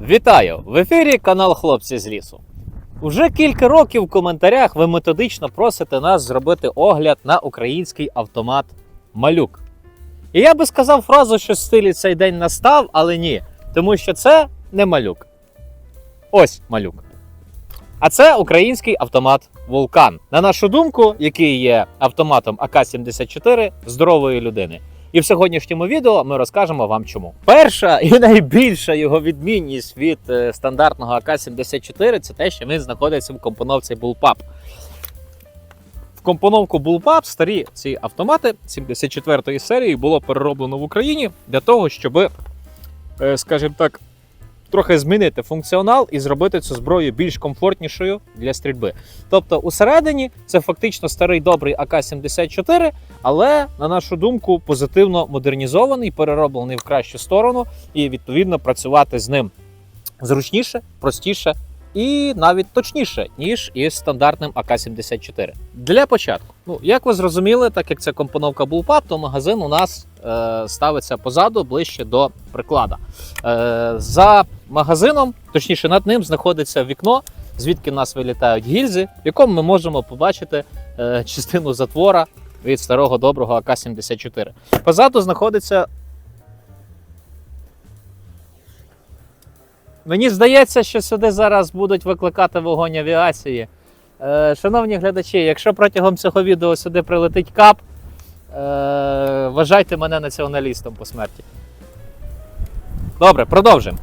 Вітаю! В ефірі канал Хлопці з лісу. Уже кілька років в коментарях ви методично просите нас зробити огляд на український автомат Малюк. І я би сказав фразу, що в стилі цей день настав, але ні. Тому що це не малюк. Ось малюк. А це український автомат Вулкан. На нашу думку, який є автоматом АК-74 здорової людини. І в сьогоднішньому відео ми розкажемо вам чому. Перша і найбільша його відмінність від е, стандартного АК-74 це те, що він знаходиться в компоновці Bullpup. В компоновку Bullpup старі ці автомати 74-ї серії було перероблено в Україні для того, щоб, е, скажімо так, трохи змінити функціонал і зробити цю зброю більш комфортнішою для стрільби. Тобто, усередині це фактично старий добрий АК-74, але, на нашу думку, позитивно модернізований, перероблений в кращу сторону, і відповідно працювати з ним зручніше, простіше і навіть точніше, ніж із стандартним АК-74. Для початку, ну як ви зрозуміли, так як це компоновка Bullpup, то магазин у нас ставиться позаду ближче до приклада. Е, за магазином, точніше над ним, знаходиться вікно, звідки в нас вилітають гільзи, в якому ми можемо побачити е, частину затвора від старого доброго АК-74. Позаду знаходиться. Мені здається, що сюди зараз будуть викликати вогонь авіації. Е, шановні глядачі, якщо протягом цього відео сюди прилетить кап, е, вважайте мене націоналістом по смерті. Добре, продовжимо.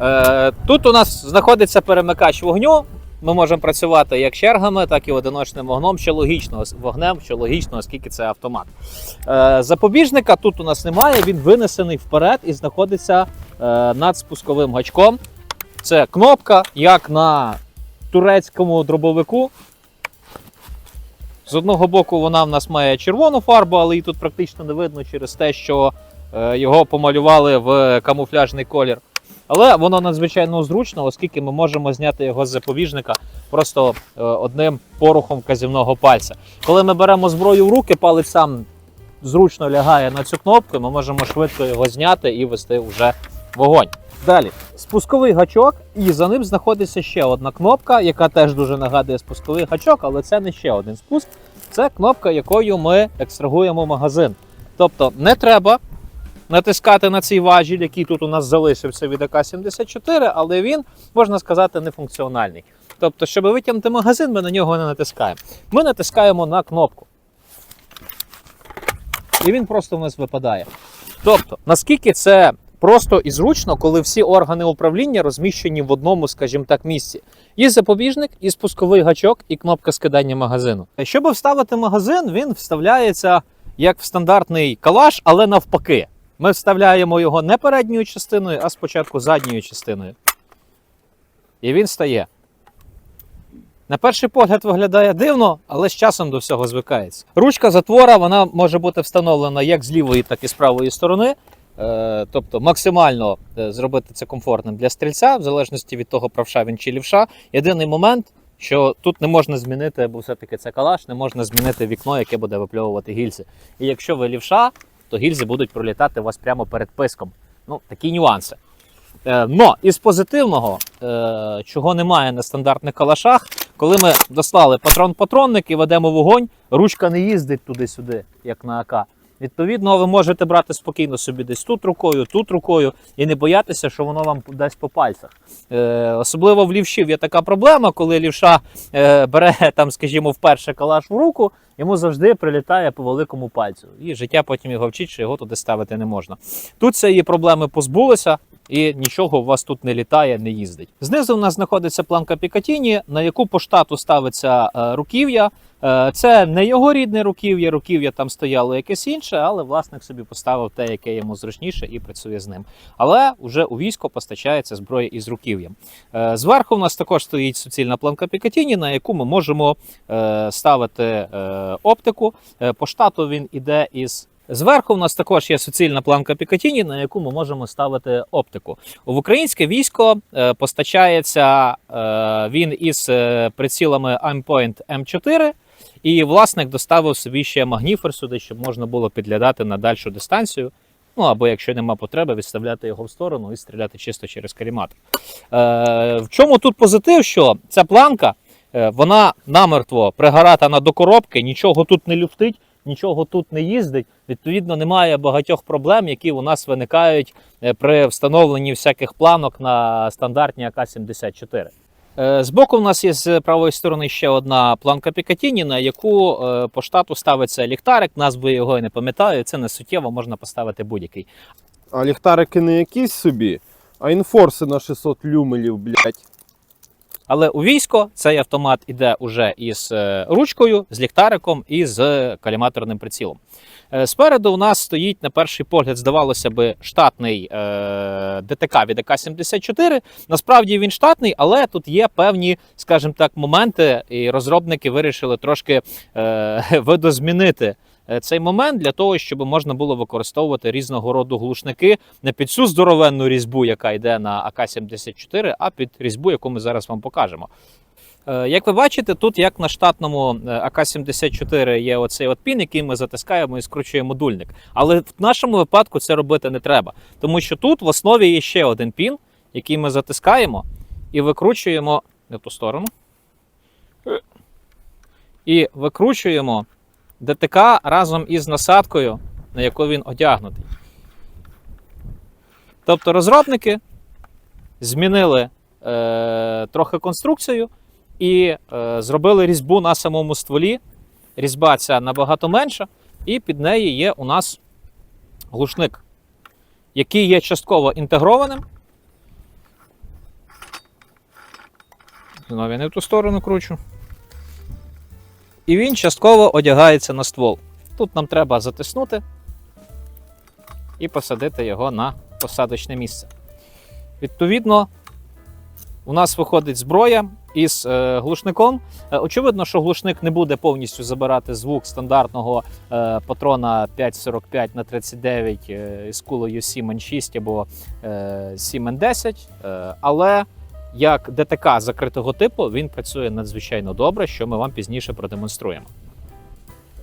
Е, тут у нас знаходиться перемикач вогню. Ми можемо працювати як чергами, так і одиночним вогном, що логічно, вогнем, що логічно, оскільки це автомат. Е, запобіжника тут у нас немає, він винесений вперед і знаходиться е, над спусковим гачком. Це кнопка, як на турецькому дробовику. З одного боку, вона в нас має червону фарбу, але її тут практично не видно через те, що е, його помалювали в камуфляжний колір. Але воно надзвичайно зручно, оскільки ми можемо зняти його з запобіжника просто е, одним порухом казівного пальця. Коли ми беремо зброю в руки, палець сам зручно лягає на цю кнопку, ми можемо швидко його зняти і вести вже вогонь. Далі спусковий гачок, і за ним знаходиться ще одна кнопка, яка теж дуже нагадує спусковий гачок, але це не ще один спуск. Це кнопка, якою ми екстрагуємо магазин. Тобто не треба натискати на цей важіль, який тут у нас залишився від АК-74, але він, можна сказати, нефункціональний. Тобто, щоб витягнути магазин, ми на нього не натискаємо. Ми натискаємо на кнопку. І він просто в нас випадає. Тобто, наскільки це просто і зручно, коли всі органи управління розміщені в одному, скажімо так, місці. Є запобіжник, і спусковий гачок, і кнопка скидання магазину. Щоб вставити магазин, він вставляється як в стандартний калаш, але навпаки. Ми вставляємо його не передньою частиною, а спочатку задньою частиною. І він стає. На перший погляд виглядає дивно, але з часом до всього звикається. Ручка затвора вона може бути встановлена як з лівої, так і з правої сторони. Е, Тобто максимально е, зробити це комфортним для стрільця, в залежності від того, правша він чи лівша. Єдиний момент, що тут не можна змінити, бо все-таки це калаш, не можна змінити вікно, яке буде випльовувати гільзи. І якщо ви лівша, то гільзи будуть пролітати у вас прямо перед писком. Ну, такі нюанси. Е, Но із позитивного, чого немає на стандартних калашах, коли ми дослали патрон-патронник і ведемо вогонь, ручка не їздить туди-сюди, як на АК. Відповідно, ви можете брати спокійно собі десь тут рукою, тут рукою, і не боятися, що воно вам дасть по пальцях. Е, особливо в лівшів є така проблема, коли лівша е, бере там, скажімо, вперше калаш в руку, йому завжди прилітає по великому пальцю. І життя потім його вчить, що його туди ставити не можна. Тут цієї проблеми позбулися. І нічого у вас тут не літає, не їздить. Знизу у нас знаходиться планка Пікатіні, на яку по штату ставиться е, руків'я. Е, Це не його рідне руків'я, руків'я там стояло якесь інше, але власник собі поставив те, яке йому зручніше, і працює з ним. Але вже у військо постачається зброя із руків'ям. Е, Зверху у нас також стоїть суцільна планка Пікатіні, на яку ми можемо ставити оптику. По штату він іде із Зверху в нас також є суцільна планка Пікатіні, на яку ми можемо ставити оптику. В українське військо е, постачається е, він із е, прицілами Aimpoint M4 І власник доставив собі ще магніфер сюди, щоб можна було підглядати на дальшу дистанцію. Ну або якщо нема потреби, відставляти його в сторону і стріляти чисто через каріматор. Е, в чому тут позитив? Що ця планка вона намертво пригоратана до коробки, нічого тут не люфтить, нічого тут не їздить. Відповідно, немає багатьох проблем, які у нас виникають е, при встановленні всяких планок на стандартні АК-74. Е, Збоку у нас є з правої сторони ще одна планка Пікатіні, на яку е, по штату ставиться ліхтарик. Назву його і не пам'ятаю. Це не суттєво, можна поставити будь-який. А ліхтарики не якісь собі, а інфорси на 600 люмелів, блядь. Але у військо цей автомат іде уже із е, ручкою, з ліхтариком і з каліматорним прицілом. Е, Спереду у нас стоїть, на перший погляд, здавалося би, штатний е, ДТК від АК-74. Насправді він штатний, але тут є певні, скажімо так, моменти, і розробники вирішили трошки видозмінити цей момент для того, щоб можна було використовувати різного роду глушники не під цю здоровенну різьбу, яка йде на АК-74, а під різьбу, яку ми зараз вам покажемо. Е, Як ви бачите, тут як на штатному е, АК-74 є оцей от пін, який ми затискаємо і скручуємо дульник. Але в нашому випадку це робити не треба, тому що тут в основі є ще один пін, який ми затискаємо і викручуємо не в ту сторону. І викручуємо ДТК разом із насадкою, на яку він одягнутий. Тобто розробники змінили е, трохи конструкцію і е, зробили різьбу на самому стволі. Різьба ця набагато менша, і під неї є у нас глушник, який є частково інтегрованим. Знову я не в ту сторону кручу. І він частково одягається на ствол. Тут нам треба затиснути і посадити його на посадочне місце. Відповідно, у нас виходить зброя із е, глушником. Е, очевидно, що глушник не буде повністю забирати звук стандартного е, патрона 5,45 на 39 е, з кулею Сімен 6 або е, Сімен 10, е, але як ДТК закритого типу він працює надзвичайно добре, що ми вам пізніше продемонструємо.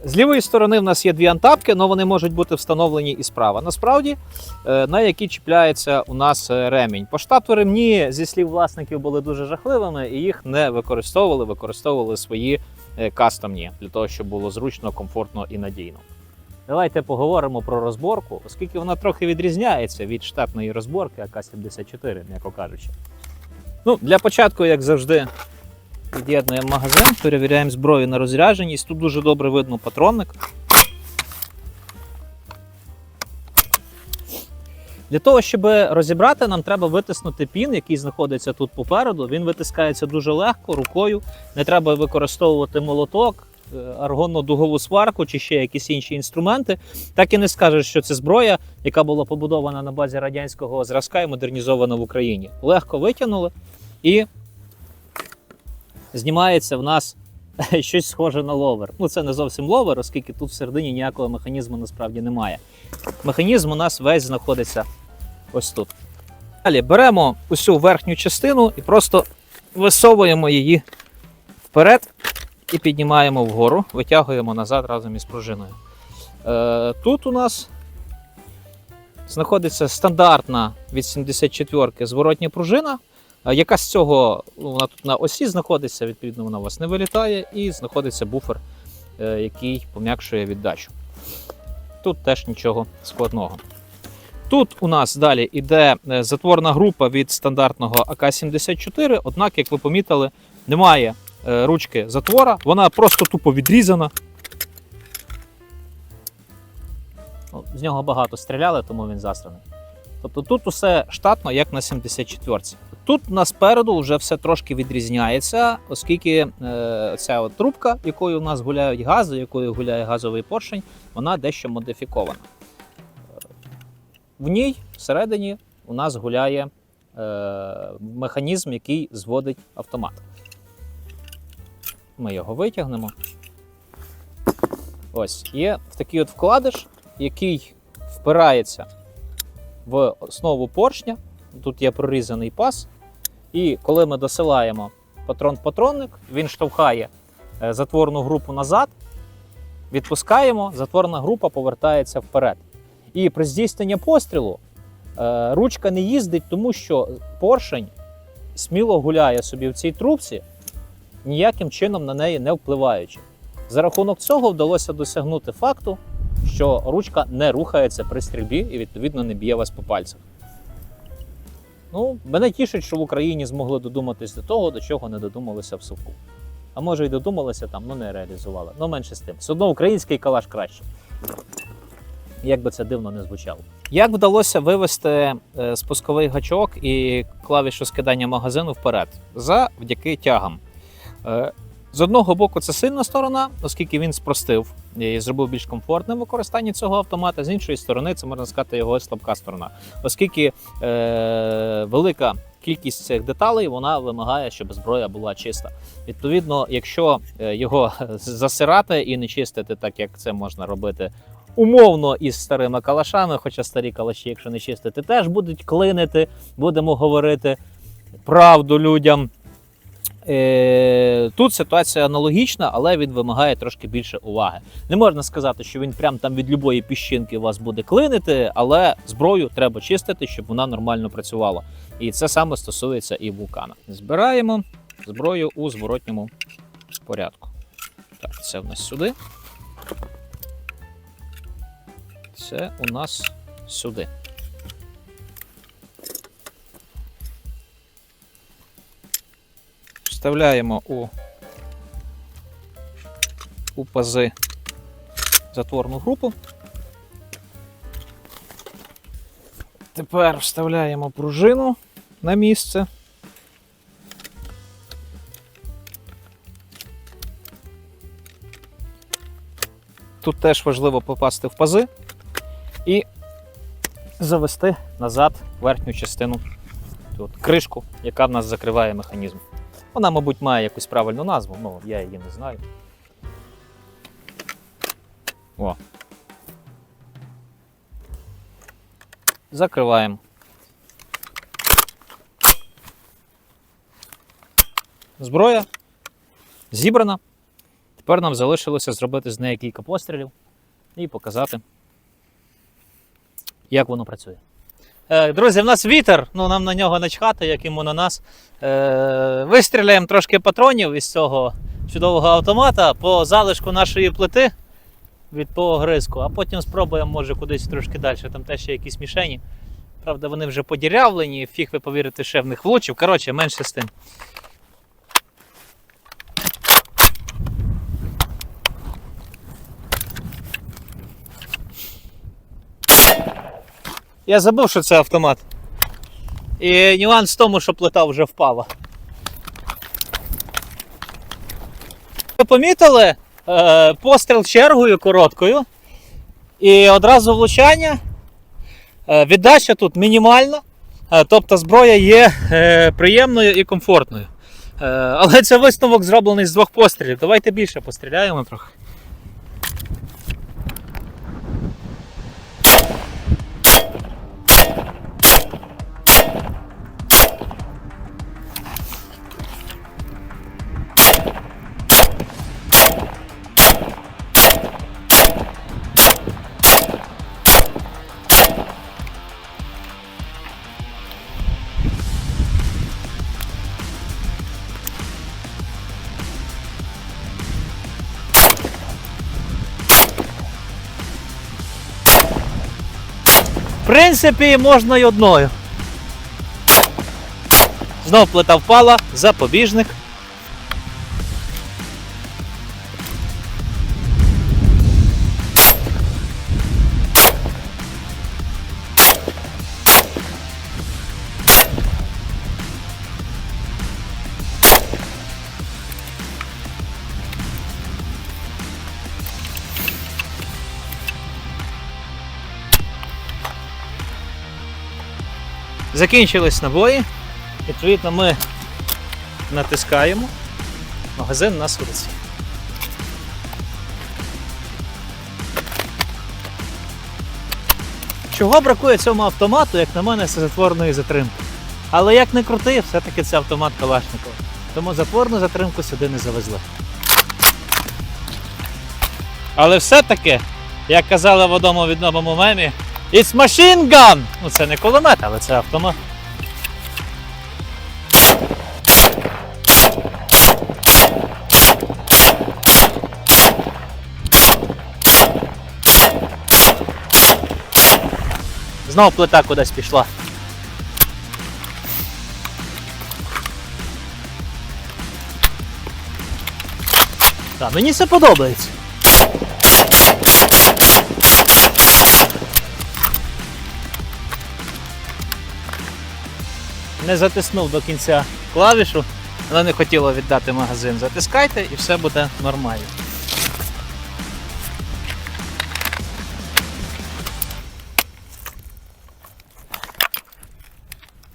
З лівої сторони в нас є дві антапки, але вони можуть бути встановлені і справа. Насправді, е, на які чіпляється у нас е, ремінь. По штату ремні, зі слів власників, були дуже жахливими і їх не використовували, використовували свої е, кастомні для того, щоб було зручно, комфортно і надійно. Давайте поговоримо про розборку, оскільки вона трохи відрізняється від штатної розборки АК-74, м'яко кажучи. Ну, для початку, як завжди, Від'єднуємо магазин, перевіряємо зброю на розрядженість. Тут дуже добре видно патронник. Для того, щоб розібрати, нам треба витиснути пін, який знаходиться тут попереду. Він витискається дуже легко, рукою. Не треба використовувати молоток, аргонно-дугову сварку чи ще якісь інші інструменти. Так і не скажеш, що це зброя, яка була побудована на базі радянського зразка і модернізована в Україні. Легко витягнули і знімається в нас щось схоже на ловер. Ну, це не зовсім ловер, оскільки тут всередині ніякого механізму насправді немає. Механізм у нас весь знаходиться ось тут. Далі беремо усю верхню частину і просто висовуємо її вперед і піднімаємо вгору, витягуємо назад разом із пружиною. Е, тут у нас знаходиться стандартна від 74-ки зворотня пружина. Яка з цього ну, вона тут на осі знаходиться, відповідно, вона у вас не вилітає, і знаходиться буфер, е, який пом'якшує віддачу. Тут теж нічого складного. Тут у нас далі йде е, затворна група від стандартного АК-74, однак, як ви помітили, немає е, ручки затвора, вона просто тупо відрізана. Ну, З нього багато стріляли, тому він засраний. Тобто тут усе штатно, як на 74-ці. Тут у нас спереду вже все трошки відрізняється, оскільки е, ця от трубка, якою у нас гуляють гази, якою гуляє газовий поршень, вона дещо модифікована. В ній всередині у нас гуляє е, механізм, який зводить автомат. Ми його витягнемо. Ось є такий от вкладиш, який впирається в основу поршня. Тут є прорізаний пас. І коли ми досилаємо патрон-патронник, він штовхає е, затворну групу назад, відпускаємо, затворна група повертається вперед. І при здійсненні пострілу е, ручка не їздить, тому що поршень сміло гуляє собі в цій трубці, ніяким чином на неї не впливаючи. За рахунок цього вдалося досягнути факту, що ручка не рухається при стрільбі і відповідно не б'є вас по пальцях. Ну, мене тішить, що в Україні змогли додуматись до того, до чого не додумалися в Совку. А може й додумалися там, ну не реалізували. Ну менше з тим. Все одно український калаш краще. Як би це дивно не звучало. Як вдалося вивести е, спусковий гачок і клавішу скидання магазину вперед? Завдяки тягам. Е, з одного боку, це сильна сторона, оскільки він спростив і зробив більш комфортним використання цього автомата. З іншої сторони, це можна сказати його слабка сторона, оскільки е, велика кількість цих деталей вона вимагає, щоб зброя була чиста. Відповідно, якщо е, його засирати і не чистити, так як це можна робити. Умовно із старими калашами, хоча старі калаші, якщо не чистити, теж будуть клинити, будемо говорити правду людям. Е, Тут ситуація аналогічна, але він вимагає трошки більше уваги. Не можна сказати, що він прям там від любої піщинки вас буде клинити, але зброю треба чистити, щоб вона нормально працювала. І це саме стосується і вулкана. Збираємо зброю у зворотньому порядку. Так, це в нас сюди. Це у нас сюди. Вставляємо у, у пази затворну групу. Тепер вставляємо пружину на місце. Тут теж важливо попасти в пази і завести назад верхню частину, тут, кришку, яка в нас закриває механізм. Вона, мабуть, має якусь правильну назву, ну я її не знаю. О. Закриваємо. Зброя зібрана. Тепер нам залишилося зробити з неї кілька пострілів і показати, як воно працює. Е, Друзі, в нас вітер, ну нам на нього начхати, як йому на нас. Е, Вистріляємо трошки патронів із цього чудового автомата по залишку нашої плити від погризку, гризку, а потім спробуємо, може, кудись трошки далі. Там теж є якісь мішені. Правда, вони вже подірявлені, фіг ви повірите, ще в них влучив. Коротше, менше з тим. Я забув, що це автомат. І нюанс в тому, що плита вже впала. Ви помітили е, постріл чергою короткою. І одразу влучання. Е, віддача тут мінімальна. Е, тобто зброя є приємною і комфортною. Але це висновок зроблений з двох пострілів. Давайте більше постріляємо трохи. Принципі, можна й одною. Знов плита впала, запобіжник. Закінчились набої. Відповідно, ми натискаємо. Магазин у нас вулиці. Чого бракує цьому автомату, як на мене, це затворної затримки. Але як не крути, все-таки це автомат Калашникова. Тому затворну затримку сюди не завезли. Але все-таки, як казали в одному відомому мемі, It's machine gun! Ну це не кулемет, але це автомат. Знову плита кудись пішла. Так, мені це подобається. Не затиснув до кінця клавішу, але не хотіло віддати магазин. Затискайте і все буде нормально.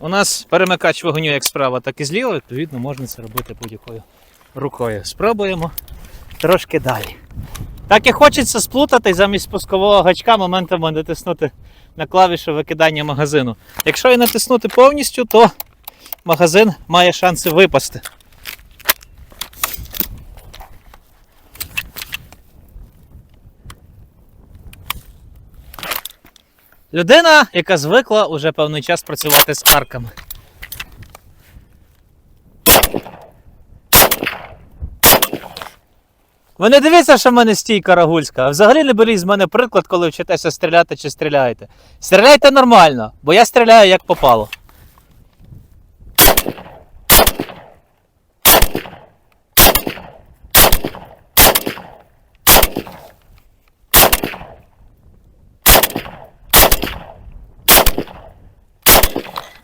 У нас перемикач вогню як справа, так і зліва, відповідно, можна це робити будь-якою рукою. Спробуємо трошки далі. Так і хочеться сплутати замість спускового гачка моментами натиснути на клавішу викидання магазину. Якщо і натиснути повністю, то магазин має шанси випасти. Людина, яка звикла уже певний час працювати з арками. Ви не дивіться, що в мене стійка рагульська. А взагалі не беріть з мене приклад, коли вчитеся стріляти чи стріляєте. Стріляйте нормально, бо я стріляю як попало.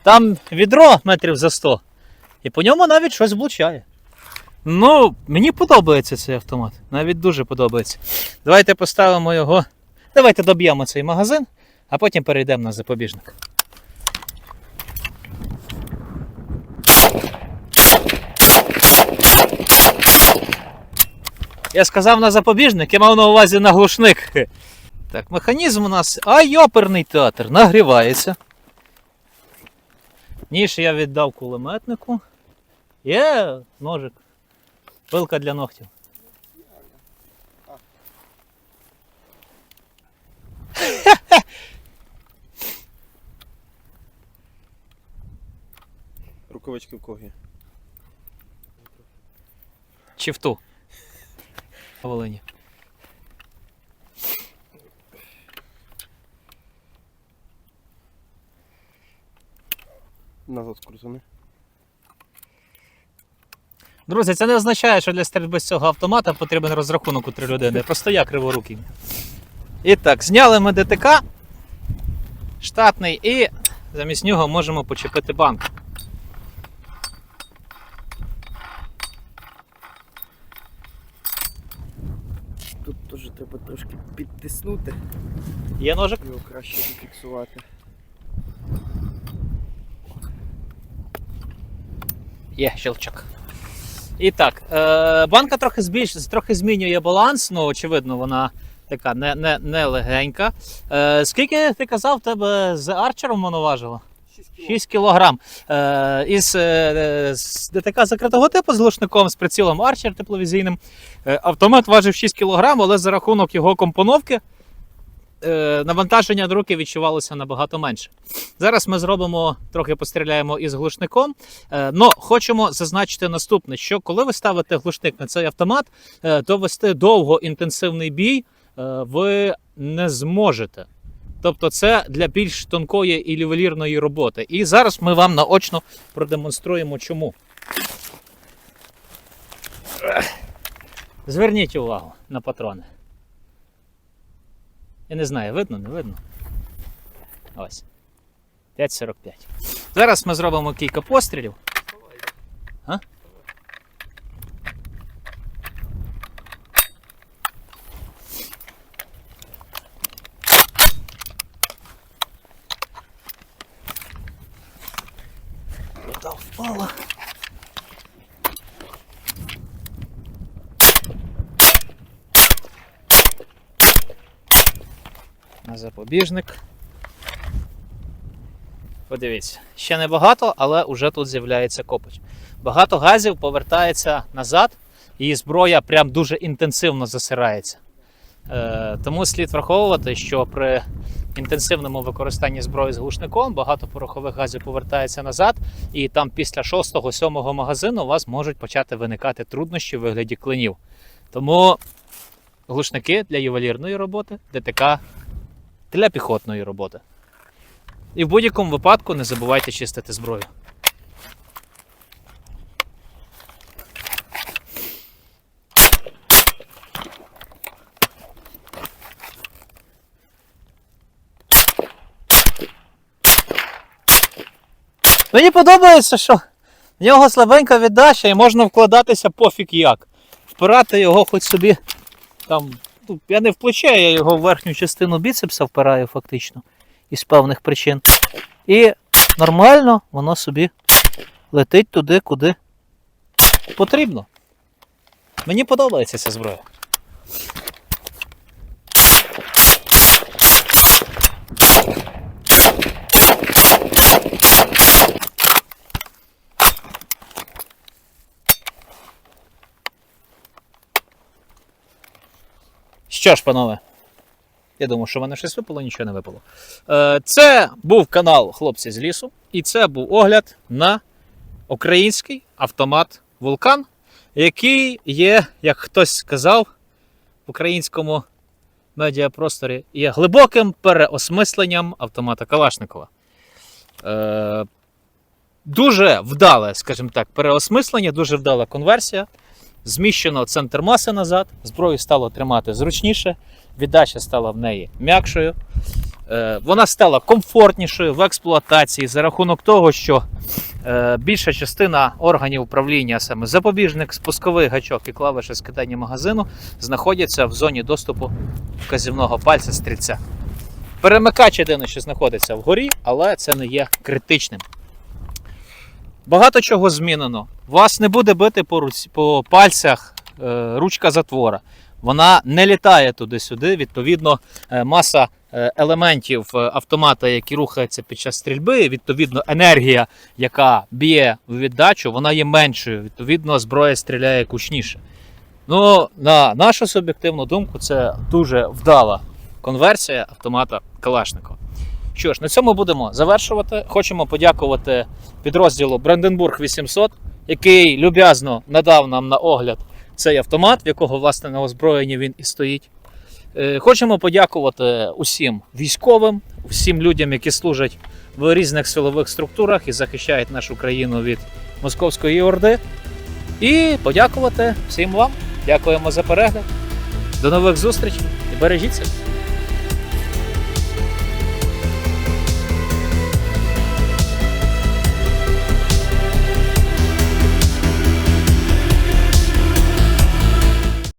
Там відро метрів за 100, і по ньому навіть щось влучає. Ну, мені подобається цей автомат. Навіть дуже подобається. Давайте поставимо його. Давайте доб'ємо цей магазин, а потім перейдемо на запобіжник. Я сказав на запобіжник, я мав на увазі на глушник. Так, механізм у нас. Ай, оперний театр, нагрівається. Ніж я віддав кулеметнику. Є ножик. Пилка для ногтів. Рукавички в кого є? Чи в ту? Волині. Назад крутини. Друзі, це не означає, що для стрільби з цього автомата потрібен розрахунок у три людини. Просто я криворукий. І так, зняли ми ДТК штатний і замість нього можемо почепити банк. Тут теж треба трошки підтиснути, Є ножик? його краще зафіксувати. Є щелчок. І так, е, банка трохи збільш, трохи змінює баланс, ну, очевидно, вона така не, не, не легенька. Е, скільки ти казав, тебе з арчером воно важило? 6 кілограм. Е, із е, з ДТК закритого типу з глушником, з прицілом Арчер тепловізійним. Е, автомат важив 6 кілограм, але за рахунок його компоновки е, навантаження до руки відчувалося набагато менше. Зараз ми зробимо, трохи постріляємо із глушником. Е, но хочемо зазначити наступне: що коли ви ставите глушник на цей автомат, е, то вести довго інтенсивний бій е, ви не зможете. Тобто це для більш тонкої і ювелірної роботи. І зараз ми вам наочно продемонструємо, чому. Зверніть увагу на патрони. Я не знаю, видно, не видно. Ось. 5,45. Зараз ми зробимо кілька пострілів. А? Впала? На запобіжник. Подивіться, ще не багато, але вже тут з'являється копоч. Багато газів повертається назад, і зброя прям дуже інтенсивно засирається. Е, тому слід враховувати, що при інтенсивному використанні зброї з глушником багато порохових газів повертається назад, і там після 6-7 магазину у вас можуть почати виникати труднощі в вигляді клинів. Тому глушники для ювелірної роботи, ДТК для піхотної роботи. І в будь-якому випадку не забувайте чистити зброю. Мені подобається, що в нього слабенька віддача і можна вкладатися пофіг як. Впирати його хоч собі там. Ну, я не в плече, я його в верхню частину біцепса впираю фактично із певних причин. І нормально воно собі летить туди, куди потрібно. Мені подобається ця зброя. Що ж, панове, я думаю, що в мене щось випало, нічого не випало. Е, Це був канал Хлопці з лісу, і це був огляд на український автомат Вулкан, який є, як хтось сказав в українському медіапросторі, є глибоким переосмисленням автомата Калашникова. Е, Дуже вдале, скажімо так, переосмислення, дуже вдала конверсія. Зміщено центр маси назад, зброю стало тримати зручніше, віддача стала в неї м'якшою. Е, Вона стала комфортнішою в експлуатації за рахунок того, що е, більша частина органів управління, саме запобіжник, спусковий гачок і клавіші скидання магазину, знаходяться в зоні доступу вказівного пальця стрільця. Перемикач єдине, що знаходиться вгорі, але це не є критичним. Багато чого змінено. Вас не буде бити по, руці, по пальцях е, ручка затвора. Вона не літає туди-сюди. Відповідно, е, маса е, елементів е, автомата, які рухаються під час стрільби. Відповідно, енергія, яка б'є в віддачу, вона є меншою. Відповідно, зброя стріляє кучніше. Ну, на нашу суб'єктивну думку, це дуже вдала конверсія автомата Калашникова. Що ж, на цьому будемо завершувати. Хочемо подякувати підрозділу Бранденбург 800, який люб'язно надав нам на огляд цей автомат, в якого власне на озброєнні він і стоїть. Е, Хочемо подякувати усім військовим, усім людям, які служать в різних силових структурах і захищають нашу країну від московської орди. І подякувати всім вам. Дякуємо за перегляд. До нових зустрічей і бережіть себе.